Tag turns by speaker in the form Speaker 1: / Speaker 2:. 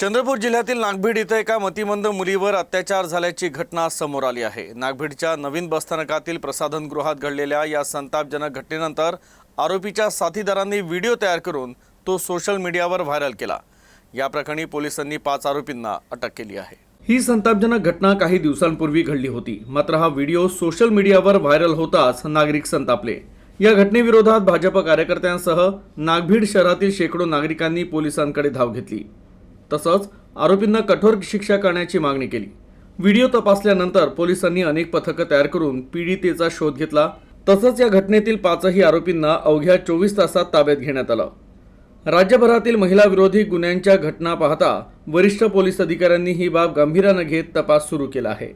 Speaker 1: चंद्रपूर जिल्ह्यातील नागभीड इथं एका मतिमंद मुलीवर अत्याचार झाल्याची घटना समोर आली आहे. नागभीडच्या नवीन बसस्थानकातील प्रसाधनगृहात घडलेल्या या संतापजनक घटनेनंतर आरोपीच्या साथीदारांनी व्हिडिओ तयार करून तो सोशल मीडियावर व्हायरल केला. या प्रकरणी पोलिसांनी पाच आरोपींना अटक केली आहे. ही संतापजनक घटना काही दिवसांपूर्वी घडली होती. मात्र हा व्हिडिओ सोशल मीडियावर व्हायरल होताच नागरिक संतापले. या घटनेविरोधात भाजप कार्यकर्त्यांसह नागभीड शहरातील शेकडो नागरिकांनी पोलिसांकडे धाव घेतली. तसंच आरोपींना कठोर शिक्षा करण्याची मागणी केली. व्हिडिओ तपासल्यानंतर पोलिसांनी अनेक पथकं तयार करून पीडितेचा शोध घेतला. तसंच या घटनेतील पाचही आरोपींना अवघ्या चोवीस तासात ताब्यात घेण्यात आलं. राज्यभरातील महिला विरोधी गुन्ह्यांच्या घटना पाहता वरिष्ठ पोलीस अधिकाऱ्यांनी ही बाब गांभीर्यानं घेत तपास सुरू केला आहे.